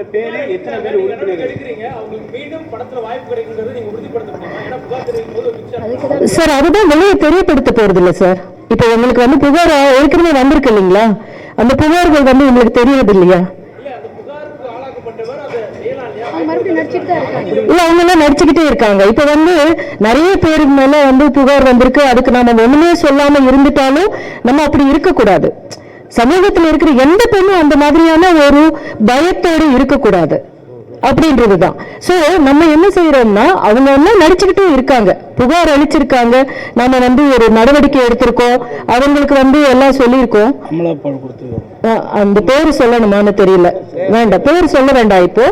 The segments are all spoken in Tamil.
எத்தனை பேர் எத்தனை பேர் உறுப்பினர்கள் எடுக்கிறீங்க. அவங்களுக்கு மீண்டும் படத்துல வாய்ப்பு கிடைக்குங்கிறது நீங்க உறுதிப்படுத்த முடியுமா? ஏன்னா புகார் தெரிவிக்கும் போது சார் அதுதான் வெளியே தெரியப்படுத்த போறது இல்ல சார். இப்போ உங்களுக்கு வந்து புகார் ஏற்கனவே வந்திருக்கு இல்லைங்களா? அந்த புகார்கள் வந்து உங்களுக்கு தெரியாது இல்லையா இல்ல அந்த புகாருக்கு ஆளாக்கப்பட்டவர் அதை செய்யலாம் இல்லையா இல்ல அவங்க எல்லாம் நடிச்சுக்கிட்டே இருக்காங்க. இப்ப வந்து நிறைய பேருக்கு மேல வந்து புகார் வந்திருக்கு. அதுக்கு நாம ஒண்ணுமே சொல்லாம இருந்துட்டாலும் நம்ம அப்படி இருக்கக்கூடாது. சமூகத்துல இருக்கிற எந்த பெண்ணும் அந்த மாதிரியான ஒரு பயத்தோடு இருக்கக்கூடாது. அப்படின்றதுதான். சோ நம்ம என்ன செய்யறோம்னா அவங்க எல்லாம் நடிச்சுக்கிட்டே இருக்காங்க. புகார் அளிச்சிருக்காங்க. நாம வந்து ஒரு நடவடிக்கை எடுத்திருக்கோம். அவங்களுக்கு வந்து எல்லாம் சொல்லியிருக்கோம். அந்த பேர் சொல்லணுமான்னு தெரியல. வேண்டாம். பேர் சொல்ல வேண்டாம் இப்போ.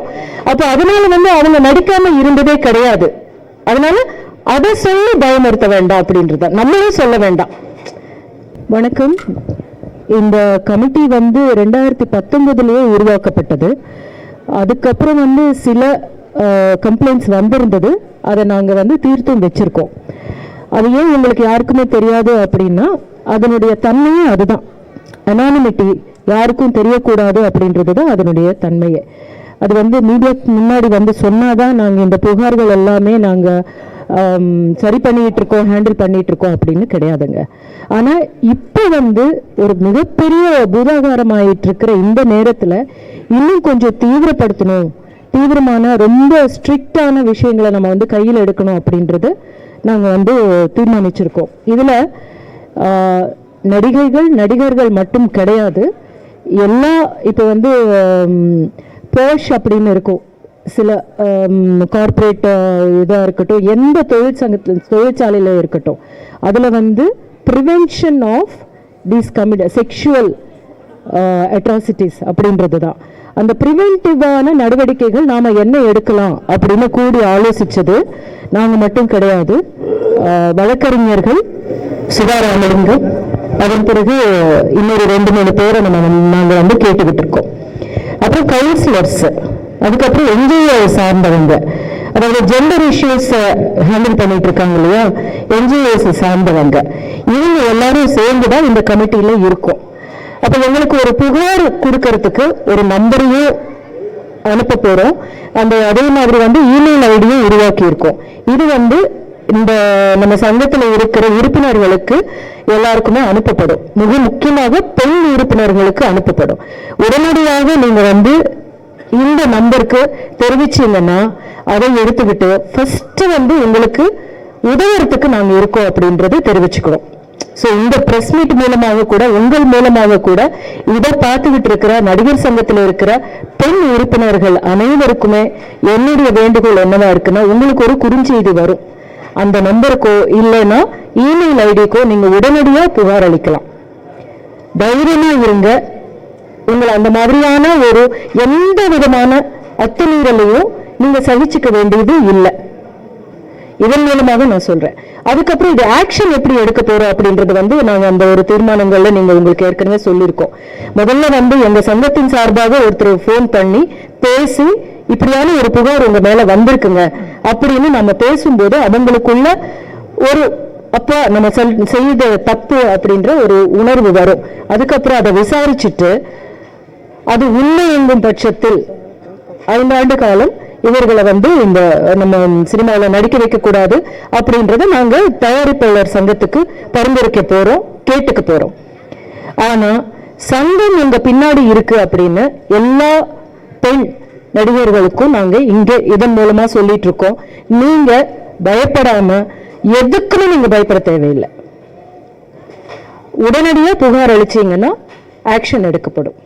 அப்ப அதனால வந்து அவங்க நடிக்காம இருந்ததே கிடையாது. அதனால அதை சொல்லி பயமுறுத்த வேண்டாம் அப்படின்றத நம்மளே சொல்ல வேண்டாம். வணக்கம். இந்த கமிட்டி வந்து ரெண்டாயிரத்தி பத்தொன்பதுலேயே உருவாக்கப்பட்டது. அதுக்கப்புறம் வந்து சில கம்ப்ளைண்ட்ஸ் வந்திருந்தது. அதை நாங்கள் வந்து தீர்த்தும் வச்சிருக்கோம். அது ஏன் உங்களுக்கு யாருக்குமே தெரியாது அப்படின்னா அதனுடைய தன்மையும் அதுதான். அனானிமிட்டி யாருக்கும் தெரியக்கூடாது அப்படின்றது தான் அதனுடைய தன்மையே. அது வந்து மீடியாக்கு முன்னாடி வந்து சொன்னாதான் நாங்கள் இந்த புகார்கள் எல்லாமே நாங்கள் சரி பண்ணிகிட்டு இருக்கோம் ஹேண்டில் பண்ணிகிட்டு இருக்கோம் அப்படின்னு கிடையாதுங்க. ஆனால் இப்போ வந்து ஒரு மிகப்பெரிய பூதாகாரமாயிட்டு இருக்கிற இந்த நேரத்தில் இன்னும் கொஞ்சம் தீவிரப்படுத்தணும். தீவிரமான ரொம்ப ஸ்ட்ரிக்டான விஷயங்களை நம்ம வந்து கையில் எடுக்கணும் அப்படின்றது நாங்கள் வந்து தீர்மானிச்சிருக்கோம். இதில் நடிகைகள் நடிகர்கள் மட்டும் கிடையாது. எல்லா இப்போ வந்து போஷ் அப்படின்னு இருக்கும். சில um, கார்ப்பரேட் uh, இதாக இருக்கட்டும் எந்த தொழிற்சங்கத்தில் தொழிற்சாலையில் இருக்கட்டும் அதில் வந்து prevention of these commit sexual atrocities அப்படின்றது தான் அந்த ப்ரிவென்டிவான நடவடிக்கைகள் நாம் என்ன எடுக்கலாம் அப்படின்னு கூடி ஆலோசித்தது நாங்கள் மட்டும் கிடையாது. வழக்கறிஞர்கள் சுதாராமலிங்கம் அதன் பிறகு இன்னொரு ரெண்டு மூணு பேரை நம்ம நாங்கள் வந்து கேட்டுக்கிட்டு இருக்கோம். அப்புறம் கவுன்சிலர்ஸ் அதுக்கப்புறம் என்ஜிஓ சார்ந்தவங்க. அதாவது ஜெண்டர் இஷ்யூஸ் ஹேண்டில் பண்ணிட்டு இருக்காங்க இல்லையா? என்ஜிஓஸ் சார்ந்தவங்க. இவங்க எல்லாரும் சேர்ந்து தான் இந்த கமிட்டியில இருக்கும். அப்ப எங்களுக்கு ஒரு புகார் கொடுக்கறதுக்கு ஒரு நம்பரையும் அனுப்ப போறோம். அந்த அதே மாதிரி வந்து இமெயில் ஐடியும் உருவாக்கி இருக்கோம் இது வந்து இந்த நம்ம சங்கத்துல இருக்கிற உறுப்பினர்களுக்கு எல்லாருக்குமே அனுப்பப்படும். மிக முக்கியமாக பெண் உறுப்பினர்களுக்கு அனுப்பப்படும். உடனடியாக நீங்க வந்து இந்த நம்பருக்கு தெரிவிச்சீங்கன்னா அதை எடுத்துக்கிட்டு ஃபர்ஸ்ட் வந்து உங்களுக்கு உதவுறதுக்கு நாங்கள் இருக்கோம் அப்படின்றது தெரிவிச்சுக்கிறோம் ஸோ இந்த ப்ரெஸ் மீட் மூலமாக கூட உங்கள் மூலமாக கூட இதை பார்த்துக்கிட்டு இருக்கிற நடிகர் சங்கத்தில் இருக்கிற பெண் உறுப்பினர்கள் அனைவருக்குமே என்னுடைய வேண்டுகோள் என்னவா இருக்குன்னா உங்களுக்கு ஒரு குறுஞ்செய்தி வரும். அந்த நம்பருக்கோ இல்லைன்னா இமெயில் ஐடிக்கோ நீங்கள் உடனடியாக புகார் அளிக்கலாம். தைரியமாக இருங்க. உங்களை அந்த மாதிரியான ஒரு எந்த விதமான அத்துமீறலையும் நீங்க சகிச்சுக்க வேண்டியது இல்லை. இதன் மூலமாக நான் சொல்றேன். அதுக்கப்புறம் இது ஆக்ஷன் எப்படி எடுக்க போறோம் அப்படின்றது வந்து நாங்க அந்த ஒரு தீர்மானங்கள்ல நீங்க உங்களுக்கு ஏற்கனவே சொல்லியிருக்கோம். முதல்ல வந்து எங்க சங்கத்தின் சார்பாக ஒருத்தர் ஃபோன் பண்ணி பேசி இப்படியான ஒரு புகார் உங்க மேல வந்திருக்குங்க அப்படின்னு நம்ம பேசும்போது அவங்களுக்குள்ள ஒரு அப்போ நம்ம செல்- செய்த தப்பு அப்படின்ற ஒரு உணர்வு வரும். அதுக்கப்புறம் அதை விசாரிச்சுட்டு அது உண்மை எங்கும் பட்சத்தில் ஐந்தாண்டு காலம் இவர்களை வந்து இந்த நம்ம சினிமாவில் நடிக்க வைக்கக்கூடாது அப்படின்றத நாங்கள் தயாரிப்பாளர் சங்கத்துக்கு பரிந்துரைக்க போகிறோம் கேட்டுக்க போகிறோம் ஆனால் சங்கம் எங்க பின்னாடி இருக்குது அப்படின்னு எல்லா பெண் நடிகர்களுக்கும் நாங்கள் இங்கே இதன் மூலமாக சொல்லிட்டு இருக்கோம் நீங்கள் பயப்படாமல் எதுக்குமே நீங்கள் பயப்பட தேவையில்லை. உடனடியாக புகார் அளிச்சீங்கன்னா ஆக்ஷன் எடுக்கப்படும்.